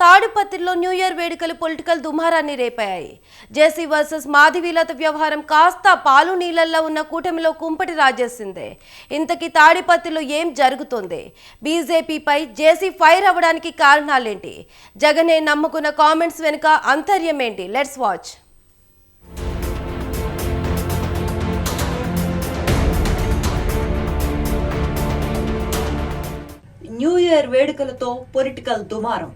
తాడిపత్రిలో new year వేడుకలు political దుమారాన్ని రేపాయి. జేసీ వర్సెస్ మాధవీలత వ్యవహారం కాస్త పాలు నీళ్ళల్లో ఉన్న కూటమిలో కుంపటి రాజేసిందే. ఇంతకీ తాడిపత్రిలో ఏం జరుగుతుంది? బీజేపీపై జేసీ ఫైర్ అవ్వడానికి కారణాలేంటి? జగనే నమ్ముకున్న కామెంట్స్ వెనుక అంతర్యం ఏంటి లెట్స్ వాచ్. న్యూ ఇయర్ వేడుకలతో పొలిటికల్ దుమారం.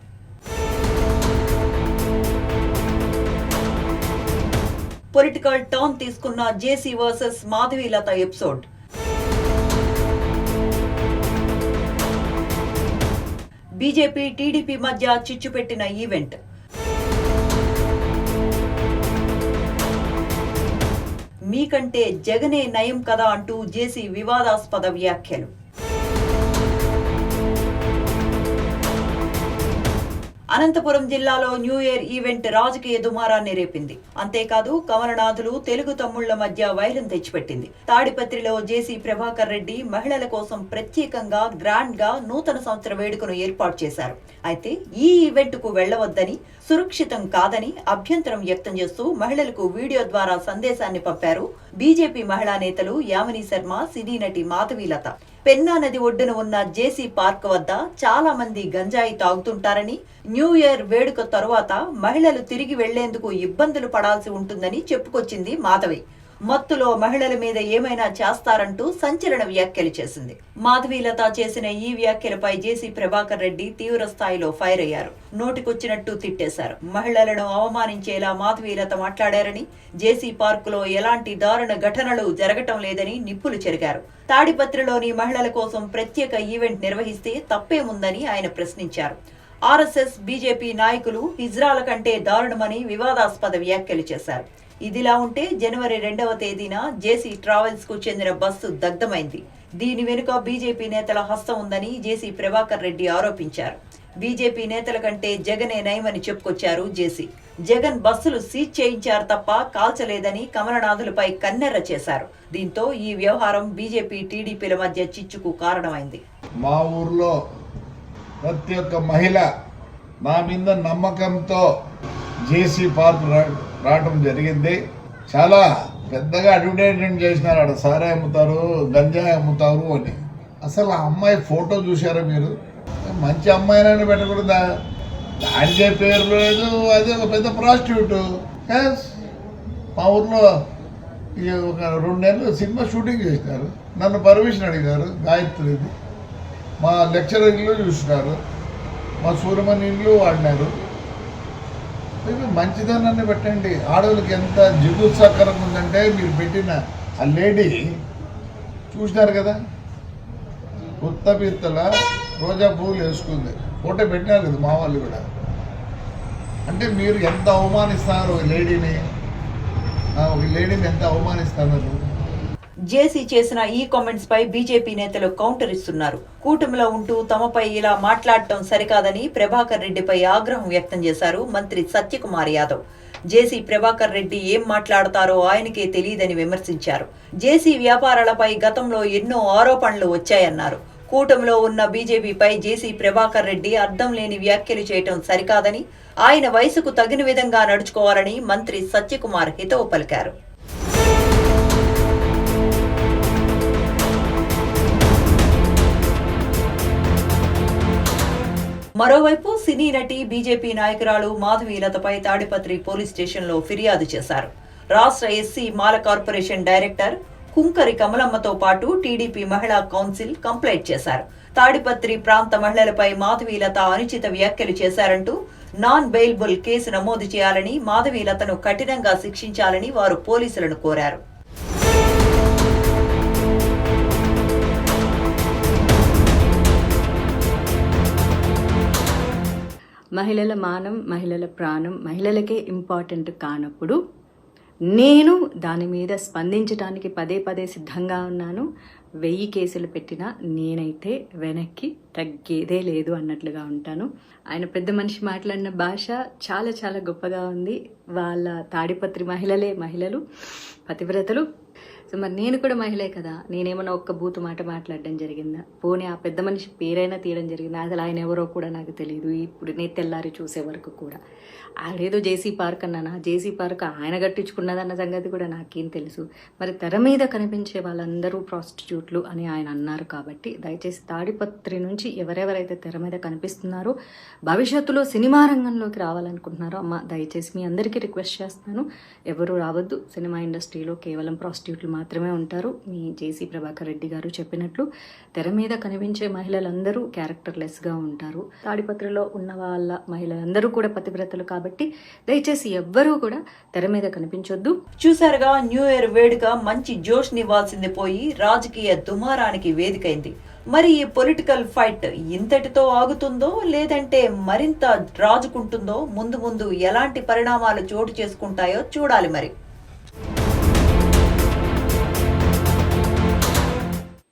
పొలిటికల్ టర్న్ తీసుకున్న JC versus Madhavi Latha episode. BJP TDP మధ్య చిచ్చు పెట్టిన ఈవెంట్. మీకంటే జగనే నయం కదా అంటూ జేసీ వివాదాస్పద వ్యాఖ్యలు. అనంతపురం జిల్లాలో న్యూ ఇయర్ ఈవెంట్ రాజకీయ దుమారాన్ని రేపింది. అంతేకాదు కమలనాథులు తెలుగు తమ్ముళ్ళ మధ్య వైరం తెచ్చిపెట్టింది. తాడిపత్రిలో జేసీ ప్రభాకర్ రెడ్డి మహిళల కోసం ప్రత్యేకంగా గ్రాండ్గా నూతన సంవత్సర వేడుకను ఏర్పాటు చేశారు. అయితే ఈ ఈవెంట్కు వెళ్ళవద్దని సురక్షితం కాదని అభ్యంతరం వ్యక్తం చేస్తూ మహిళలకు వీడియో ద్వారా సందేశాన్ని పంపారు బీజేపీ మహిళా నేతలు యామిని శర్మ సినీ నటి మాధవీలత పెన్నా నది ఒడ్డున ఉన్న జేసీ పార్క్ వద్ద చాలా మంది గంజాయి తాగుతుంటారని న్యూ ఇయర్ వేడుక తరువాత మహిళలు తిరిగి వెళ్ళేందుకు ఇబ్బందులు పడాల్సి ఉంటుందని చెప్పుకొచ్చింది మాధవి. మత్తులో మహిళల మీద ఏమైనా చేస్తారంటూ సంచలన వ్యాఖ్యలు చేసింది. మాధవీలత చేసిన ఈ వ్యాఖ్యలపై జేసీ ప్రభాకర్ రెడ్డి తీవ్ర స్థాయిలో ఫైర్ అయ్యారు. నోటికొచ్చినట్టు తిట్టేశారు. మహిళలను అవమానించేలా మాధవీలత మాట్లాడారని జేసీ పార్కులో ఎలాంటి దారుణ ఘటనలు జరగటం లేదని నిప్పులు చెరిగారు. తాడిపత్రిలోని మహిళల కోసం ప్రత్యేక ఈవెంట్ నిర్వహిస్తే తప్పేముందని ఆయన ప్రశ్నించారు. ఆర్ఎస్ఎస్ బీజేపీ నాయకులు హిజ్రాల కంటే దారుణమని వివాదాస్పద వ్యాఖ్యలు చేశారు. ఇదిలా ఉంటే జనవరి రెండవ తేదీన జేసీ ట్రావెల్స్కు చెందిన బస్సు దగ్ధమైంది. దీని వెనుక బీజేపీ నేతల హస్తం ఉందని జేసీ ప్రభాకర్ రెడ్డి ఆరోపించారు. బీజేపీ నేతల కంటే జగనే నయమని చెప్పుకొచ్చారు జేసీ. జగన్ బస్సులు సీజ్ చేయించారు తప్ప కాల్చలేదని కమలనాథులపై కన్నెర్ర చేశారు. దీంతో ఈ వ్యవహారం బీజేపీ టీడీపీల మధ్య చిచ్చుకు కారణమైంది. మా ఊర్లో ప్రతి ఒక్క మహిళ నా మీద నమ్మకంతో జేసీ పార్క్ రావటం జరిగింది. చాలా పెద్దగా అడ్వర్టైజ్మెంట్ చేసినారు ఆడ సారా అమ్ముతారు గంజాయి అమ్ముతారు అని. అసలు ఆ అమ్మాయి ఫోటో చూశారా మీరు? మంచి అమ్మాయినని పెట్టకూడదా దానికే పేరు లేదు అదే ఒక పెద్ద ప్రాస్టిట్యూట్ మా ఊర్లో ఒక రెండు నెలలు సినిమా షూటింగ్ చేసినారు. నన్ను పర్మిషన్ అడిగారు గాయత్రిది మా లెక్చరర్ ఇల్లు చూసినారు. మా సూర్యమణి ఇల్లు వాడినారు. ఇవి మంచిదనాన్ని పెట్టండి. ఆడవాళ్ళకి ఎంత జిగుత్సాకరంగా ఉందంటే మీరు పెట్టిన ఆ లేడీ చూసినారు కదా? కొత్త పిత్తల రోజా పువ్వులు వేసుకుంది. ఫోటో పెట్టినారు కదా మా వాళ్ళు కూడా. అంటే మీరు ఎంత అవమానిస్తారు ఈ లేడీని? ఈ లేడీని ఎంత అవమానిస్తున్నారు జేసీ చేసిన ఈ కామెంట్స్ పై బీజేపీ నేతలు కౌంటర్ ఇస్తున్నారు. కూటమిలో ఉంటూ తమపై ఇలా మాట్లాడటం సరికాదని ప్రభాకర్ రెడ్డిపై ఆగ్రహం వ్యక్తం చేశారు మంత్రి సత్యకుమార్ యాదవ్. జేసీ ప్రభాకర్ రెడ్డి ఏం మాట్లాడతారో ఆయనకే తెలియదని విమర్శించారు. జేసీ వ్యాపారాలపై గతంలో ఎన్నో ఆరోపణలు వచ్చాయన్నారు. కూటమిలో ఉన్న బీజేపీపై జేసీ ప్రభాకర్ రెడ్డి అర్థం లేని వ్యాఖ్యలు చేయటం సరికాదని ఆయన వయసుకు తగిన విధంగా నడుచుకోవాలని మంత్రి సత్యకుమార్ హితవు పలికారు. మరోవైపు సినీ నటి బీజేపీ నాయకురాలు మాధవీలతపై తాడిపత్రి పోలీస్ స్టేషన్లో ఫిర్యాదు చేశారు. రాష్ట్ర SC Mala corporation director Kunkari కమలమ్మతో పాటు టీడీపీ మహిళా కౌన్సిల్ కంప్లైంట్ చేశారు. తాడిపత్రి ప్రాంత మహిళలపై మాధవీలత అనుచిత వ్యాఖ్యలు చేశారంటూ నాన్ బెయిల్బుల్ కేసు నమోదు చేయాలని మాధవీలతను కఠినంగా శిక్షించాలని వారు పోలీసులను కోరారు. మహిళల మానం మహిళల ప్రాణం మహిళలకే ఇంపార్టెంట్ కానప్పుడు నేను దాని మీద స్పందించడానికి పదే పదే సిద్ధంగా ఉన్నాను. వెయ్యి కేసులు పెట్టినా నేనైతే వెనక్కి తగ్గేదే లేదు అన్నట్లుగా ఉంటాను. ఆయన పెద్ద మనిషి మాట్లాడిన భాష చాలా చాలా గొప్పగా ఉంది. వాళ్ళ తాడిపత్రి మహిళలే మహిళలు. పతివ్రతలు. సో మరి నేను కూడా మహిళే కదా. నేనేమన్నా ఒక్క బూతు మాట మాట్లాడడం జరిగిందా? పోనీ ఆ పెద్ద మనిషి పేరైనా తీయడం జరిగిందా? అసలు ఆయన ఎవరో కూడా నాకు తెలియదు ఇప్పుడు నేను తెల్లారి చూసే వరకు కూడా. ఆడేదో జేసీ పార్క్ అన్నానా? జేసీ పార్క్ ఆయన కట్టించుకున్నదన్న సంగతి కూడా నాకేం తెలుసు. మరి తెర మీద కనిపించే వాళ్ళందరూ ప్రాస్టిట్యూట్లు అని ఆయన అన్నారు కాబట్టి దయచేసి తాడిపత్రి నుంచి ఎవరెవరైతే తెర మీద కనిపిస్తున్నారో భవిష్యత్తులో సినిమా రంగంలోకి రావాలనుకుంటున్నారో అమ్మ దయచేసి మీ అందరికీ రిక్వెస్ట్ చేస్తాను. ఎవరు రావద్దు. సినిమా ఇండస్ట్రీలో కేవలం ప్రాస్టిట్యూట్లు మాత్రమే ఉంటారు. మీ జేసీ ప్రభాకర్ రెడ్డి గారు చెప్పినట్లు తెర మీద కనిపించే మహిళలందరూ క్యారెక్టర్లెస్గా ఉంటారు. తాడిపత్రిలో ఉన్న వాళ్ళ మహిళలందరూ కూడా పతివ్రతలు కాబట్టి దయచేసి ఎవ్వరూ కూడా తెర మీద కనిపించొద్దు. చూసారుగా న్యూ ఇయర్ వేడుక మంచి జోష్ నివ్వాల్సింది పోయి రాజకీయ దుమారానికి వేదికైంది. మరి ఈ పొలిటికల్ ఫైట్ ఇంతటితో ఆగుతుందో లేదంటే మరింత రాజుకుంటుందో ముందు ముందు ఎలాంటి పరిణామాలు చోటు చేసుకుంటాయో చూడాలి మరి.